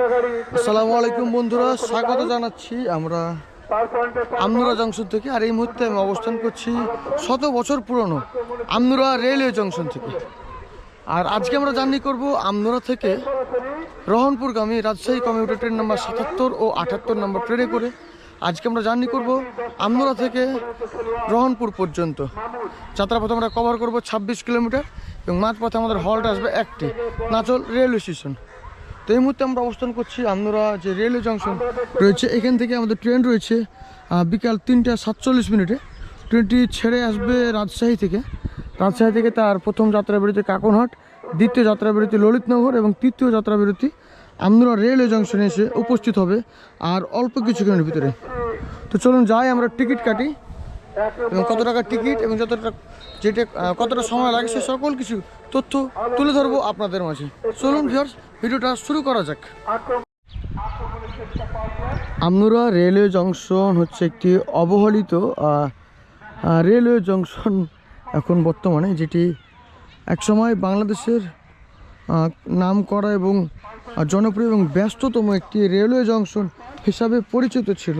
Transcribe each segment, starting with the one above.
আসসালামু আলাইকুম বন্ধুরা, স্বাগত জানাচ্ছি আমরা আমনুরা জংশন থেকে। আর এই মুহূর্তে আমি অবস্থান করছি শত বছর পুরনো আমনুরা রেলওয়ে জংশন থেকে। আর আজকে আমরা জার্নি করব আমনুরা থেকে রহনপুরগামী রাজশাহী কমিউটার ট্রেন নাম্বার সাতাত্তর ও আটাত্তর নম্বর ট্রেনে করে। আজকে আমরা জার্নি করব আমনুরা থেকে রহনপুর পর্যন্ত। যাত্রাপথে আমরা কভার করব ছাব্বিশ কিলোমিটার এবং মাঝপথে আমাদের হল্ট আসবে একটি নাচল রেলওয়ে স্টেশন। তো এই মুহূর্তে আমরা অবস্থান করছি আমরা যে রেলওয়ে জংশন রয়েছে, এখান থেকে আমাদের ট্রেন রয়েছে বিকাল তিনটা সাতচল্লিশ মিনিটে। ট্রেনটি ছেড়ে আসবে রাজশাহী থেকে। রাজশাহী থেকে তার প্রথম যাত্রা বিরতি কাকনহাট, দ্বিতীয় যাত্রা বিরতি ললিতনগর এবং তৃতীয় যাত্রা বিরতি আমরা রেলওয়ে জংশনে এসে উপস্থিত হবে, আর অল্প কিছুক্ষণের ভিতরে। তো চলুন যাই, আমরা টিকিট কাটি। এবং কত টাকার টিকিট এবং যতটা যেটা কতটা সময় লাগে সে সকল কিছু তথ্য তুলে ধরবো আপনাদের মাঝে। চলুন ভিউয়ার্স ভিডিওটা শুরু করা যাক। আমনুরা রেলওয়ে জংশন হচ্ছে একটি অবহেলিত রেলওয়ে জংশন এখন বর্তমানে, যেটি একসময় বাংলাদেশের নাম করা এবং জনপ্রিয় এবং ব্যস্ততম একটি রেলওয়ে জংশন হিসাবে পরিচিত ছিল,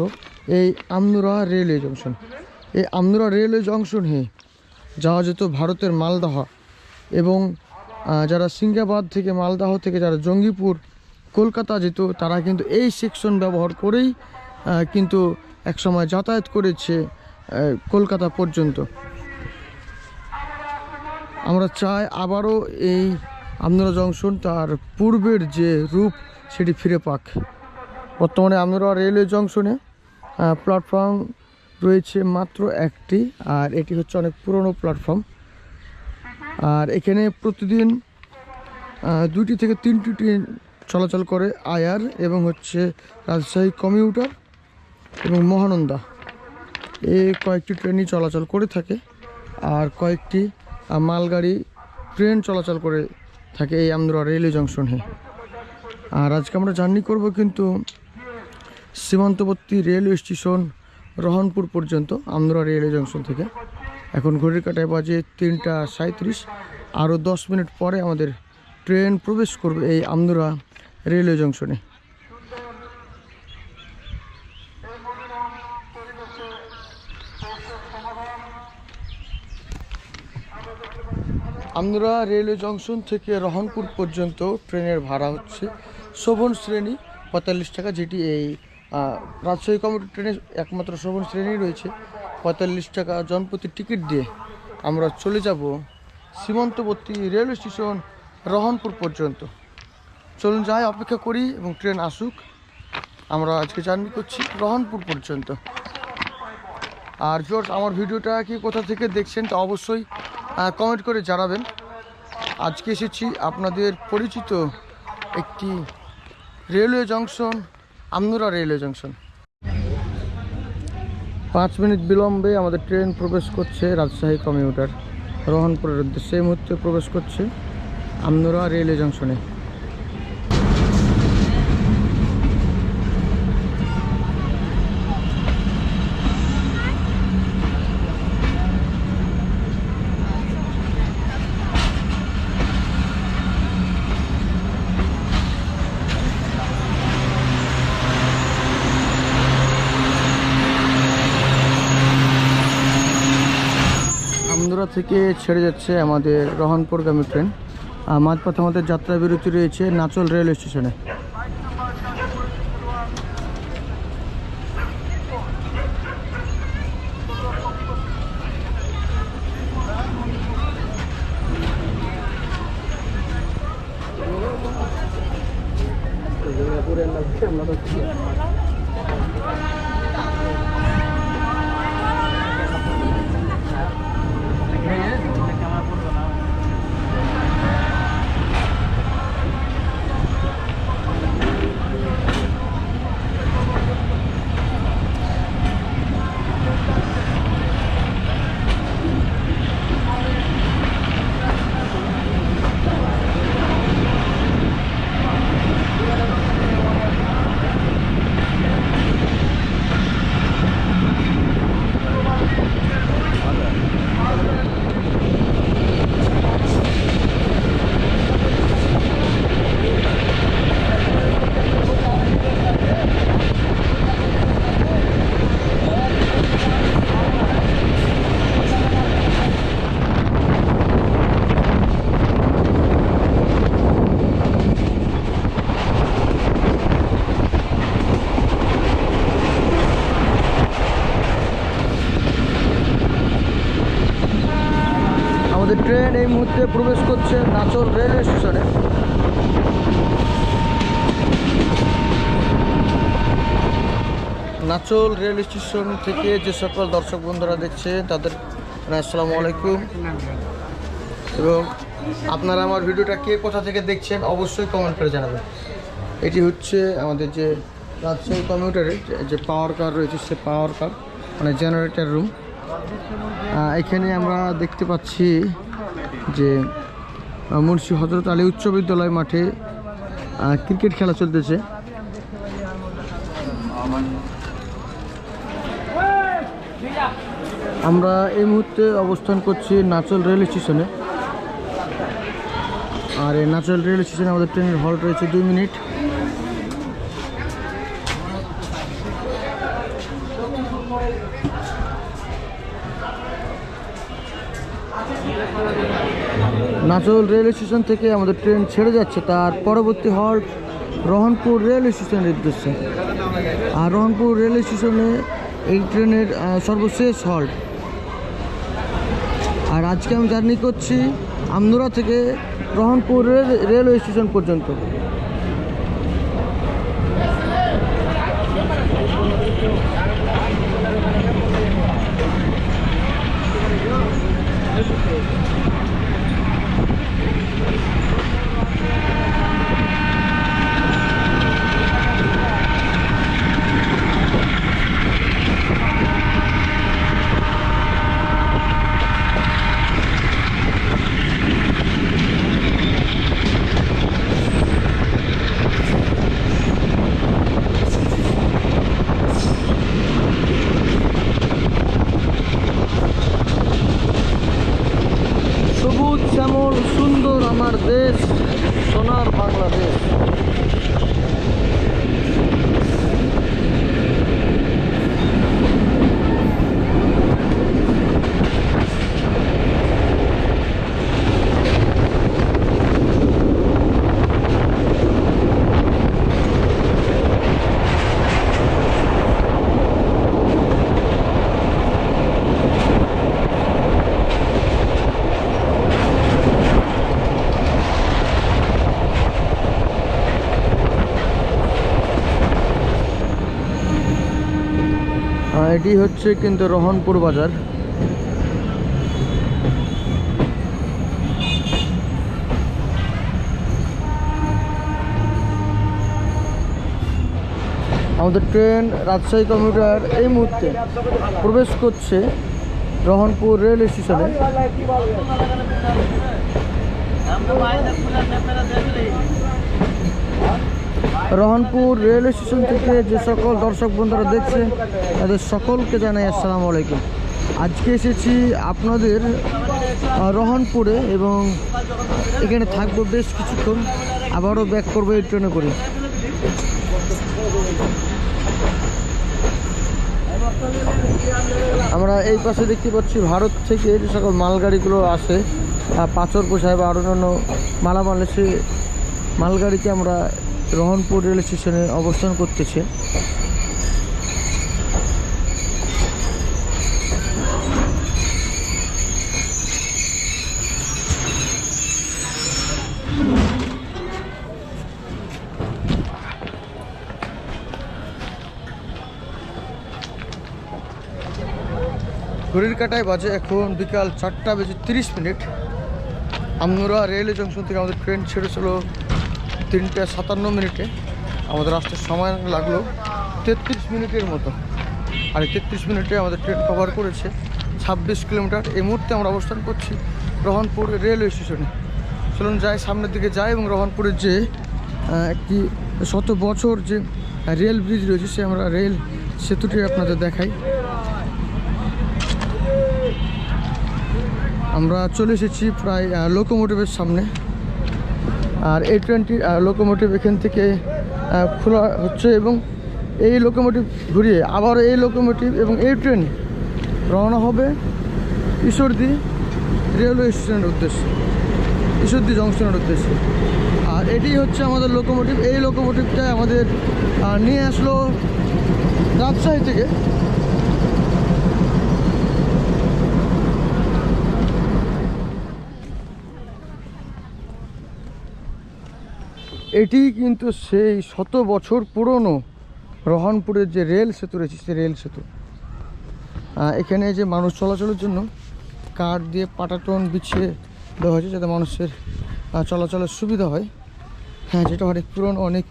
এই আমনুরা রেলওয়ে জংশন। এই আমনুরা রেলওয়ে জংশনে যাওয়া যেত ভারতের মালদাহ। এবং যারা সিঙ্গাবাদ থেকে মালদাহ থেকে যারা জঙ্গিপুর, কলকাতা যেত, তারা কিন্তু এই সেকশন ব্যবহার করেই কিন্তু একসময় যাতায়াত করেছে কলকাতা পর্যন্ত। আমরা চাই আবারও এই আমনোরা জংশন তার পূর্বের যে রূপ, সেটি ফিরে পাক। বর্তমানে আমরা রেলওয়ে জংশনে প্ল্যাটফর্ম রয়েছে মাত্র একটি, আর এটি হচ্ছে অনেক পুরনো প্ল্যাটফর্ম আর এখানে প্রতিদিন দুটি থেকে তিনটি ট্রেন চলাচল করে আয়ার এবং হচ্ছে রাজশাহী কমিউটার এবং মহানন্দা। এ কয়েকটি ট্রেনই চলাচল করে থাকে, আর কয়েকটি মালগাড়ি ট্রেন চলাচল করে থাকে এই আমদুরা রেলওয়ে জংশনে আর আজকে আমরা জার্নি করব কিন্তু সীমান্তবর্তী রেলওয়ে স্টেশন রহনপুর পর্যন্ত আমদুরা রেলওয়ে জংশন থেকে। এখন ঘড়ির কাটায় বাজে তিনটা সাঁত্রিশ আরও দশ মিনিট পরে আমাদের ট্রেন প্রবেশ করবে এই আমদুরা রেলওয়ে জংশনে। আমরা রেলওয়ে জংশন থেকে রহনপুর পর্যন্ত ট্রেনের ভাড়া হচ্ছে শোভন শ্রেণি পঁয়তাল্লিশ টাকা, যেটি এই রাজশাহী কমিউটার ট্রেনে একমাত্র শোভন শ্রেণি রয়েছে। পঁয়তাল্লিশ টাকা জনপ্রতি টিকিট দিয়ে আমরা চলে যাব সীমান্তবর্তী রেলওয়ে স্টেশন রহনপুর পর্যন্ত। চলুন যাই, অপেক্ষা করি এবং ট্রেন আসুক। আমরা আজকে জার্নি করছি রহনপুর পর্যন্ত। আর জোর আমার ভিডিওটা কি কোথা থেকে দেখছেন তা অবশ্যই কমেন্ট করে জানাবেন। আজকে এসেছি আপনাদের পরিচিত একটি railway junction Amnura railway junction. পাঁচ মিনিট বিলম্বে আমাদের ট্রেন প্রবেশ করছে রাজশাহী কমিউটার। রোহনপুরের উদ্দেশ্যে এই মুহূর্তে প্রবেশ করছে আমনুরা রেলওয়ে জংশনে। থেকে ছেড়ে যাচ্ছে আমাদের রহনপুরগামী ট্রেন। মাঝপথে আমাদের যাত্রা বিরতি রয়েছে নাচল রেলওয়ে স্টেশনে। আমরা মুহূর্তে প্রবেশ করছে নাচল রেলওয়ে স্টেশনে। নাচল রেল স্টেশন থেকে যে সকল দর্শক বন্ধুরা দেখছে তাদের মানে আসসালামু আলাইকুম। এবং আপনারা আমার ভিডিওটা কে কোথা থেকে দেখছেন অবশ্যই কমেন্ট করে জানাবেন। এটি হচ্ছে আমাদের যে রাজশাহী কমিউটারের যে পাওয়ার কার রয়েছে, সে পাওয়ার কার মানে জেনারেটর রুম এখানে আমরা দেখতে পাচ্ছি যে মুন্সি হজরত আলী উচ্চ বিদ্যালয় মাঠে ক্রিকেট খেলা চলতেছে। আমরা এই মুহূর্তে অবস্থান করছি নাচল রেল স্টেশনে। আর এই নাচল রেল স্টেশনে আমাদের ট্রেনের হল্ট রয়েছে দুই মিনিট। নাচল রেল স্টেশন থেকে আমাদের ট্রেন ছেড়ে যাচ্ছে, তার পরবর্তী হল্ট রহনপুর রেল স্টেশনের উদ্দেশ্যে। আর রহনপুর রেল স্টেশনে এই ট্রেনের সর্বশেষ হল্ট আর আজকে আমি জার্নি করছি আমদুরা থেকে রহনপুর রেল- রেলওয়ে স্টেশন পর্যন্ত। সবুজ শ্যামল সুন্দর আমার দেশ সোনার বাংলাদেশ আহ, এটি হচ্ছে কিন্তু রহনপুর বাজার। আমাদের ট্রেন রাজশাহী কমিউটার এই মুহূর্তে প্রবেশ করছে রহনপুর রেল স্টেশনে। রহনপুর রেল স্টেশন থেকে যে সকল দর্শক বন্ধুরা দেখছে, তাদের সকলকে জানাই আসসালামু আলাইকুম। আজকে এসেছি আপনাদের রহনপুরে এবং এখানে থাকব বেশ কিছুক্ষণ। আবারও ব্যাক করব এই ট্রেনে করে। আমরা এই পাশে দেখতে পাচ্ছি ভারত থেকে যে সকল মালগাড়িগুলো আসে পাথর পোষায় বা আরও অন্যান্য মালামাল এসে মালগাড়িতে আমরা রহনপুর রেল স্টেশনে অবস্থান করতেছে। ঘড়ির কাটায় বাজে এখন বিকাল চারটা বেজে তিরিশ মিনিট। আমরা রেলওয়ে জংশন থেকে আমাদের ট্রেন ছেড়েছিল তিনটে সাতান্ন মিনিটে আমাদের আসতে সময় লাগল তেত্রিশ মিনিটের মতো। আর এই তেত্রিশ মিনিটে আমাদের ট্রেন কভার করেছে ছাব্বিশ কিলোমিটার। এই মুহূর্তে আমরা অবস্থান করছি রহনপুর রেলওয়ে স্টেশনে। চলুন যাই, সামনের দিকে যাই এবং রহনপুরের যে একটি শত বছর যে রেল ব্রিজ রয়েছে, সে আমরা রেল সেতুটি আপনাদের দেখাই। আমরা চলে এসেছি প্রায় লোকোমোটিভের সামনে। আর এই ট্রেনটি লোকোমোটিভ এখান থেকে খোলা হচ্ছে এবং এই লোকোমোটিভ ঘুরিয়ে আবার এই লোকোমোটিভ এবং এই ট্রেন রওনা হবে ঈশ্বরদী রেলওয়ে স্টেশনের উদ্দেশ্যে, ঈশ্বরদী জংশনের উদ্দেশ্যে। আর এটি হচ্ছে আমাদের লোকোমোটিভ এই লোকোমোটিভটা আমাদের নিয়ে আসলো রাজশাহী থেকে এটি কিন্তু সেই শত বছর পুরনো রহনপুরের যে রেল সেতু রয়েছে, সেই রেল সেতু। এখানে যে মানুষ চলাচলের জন্য কাঠ দিয়ে পাটাটন বিছিয়ে দেওয়া হয়েছে যাতে মানুষের চলাচলের সুবিধা হয়। হ্যাঁ যেটা অনেক পুরনো, অনেক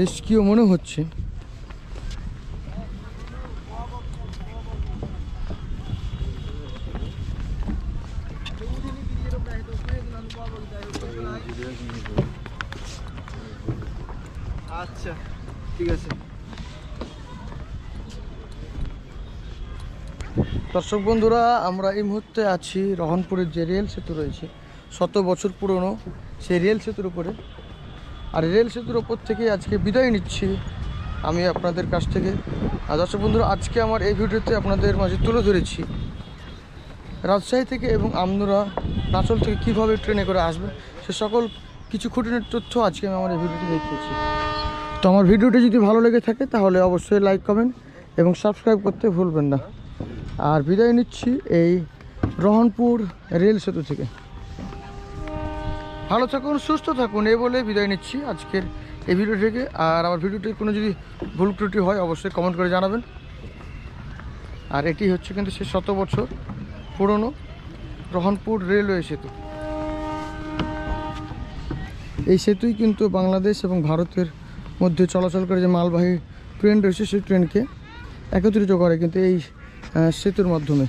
রিস্কিও মনে হচ্ছে। আচ্ছা ঠিক আছে। দর্শক বন্ধুরা, আমরা এই মুহূর্তে আছি রহনপুরের যে রেল সেতু রয়েছে, শত বছর পুরনো, সেই রেল সেতুর উপরে। আর রেল সেতুর ওপর থেকে আজকে বিদায় নিচ্ছি আমি আপনাদের কাছ থেকে। আর দর্শক বন্ধুরা, আজকে আমার এই ভিডিওতে আপনাদের মাঝে তুলে ধরেছি রাজশাহী থেকে এবং আমনুরা নাচল থেকে কীভাবে ট্রেনে করে আসবে সে সকল কিছু খুঁটিনাটি তথ্য আজকে আমি আমার এই ভিডিওতে দেখিয়েছি। তো আমার ভিডিওটি যদি ভালো লেগে থাকে, তাহলে অবশ্যই লাইক কমেন্ট এবং সাবস্ক্রাইব করতে ভুলবেন না। আর বিদায় নিচ্ছি এই রহনপুর রেল সেতু থেকে। ভালো থাকুন, সুস্থ থাকুন, এই বলে বিদায় নিচ্ছি আজকের এই ভিডিও থেকে। আর আমার ভিডিওটির কোনো যদি ভুল ত্রুটি হয়, অবশ্যই কমেন্ট করে জানাবেন। আর এটি হচ্ছে কিন্তু সে শত বছর পুরনো রহনপুর রেলওয়ে সেতু। এই সেতুই কিন্তু বাংলাদেশ এবং ভারতের মধ্যে চলাচল করে যে মালবাহী ট্রেন রয়েছে সেই ট্রেনকে একত্রিত করে কিন্তু এই সেতুর মাধ্যমে।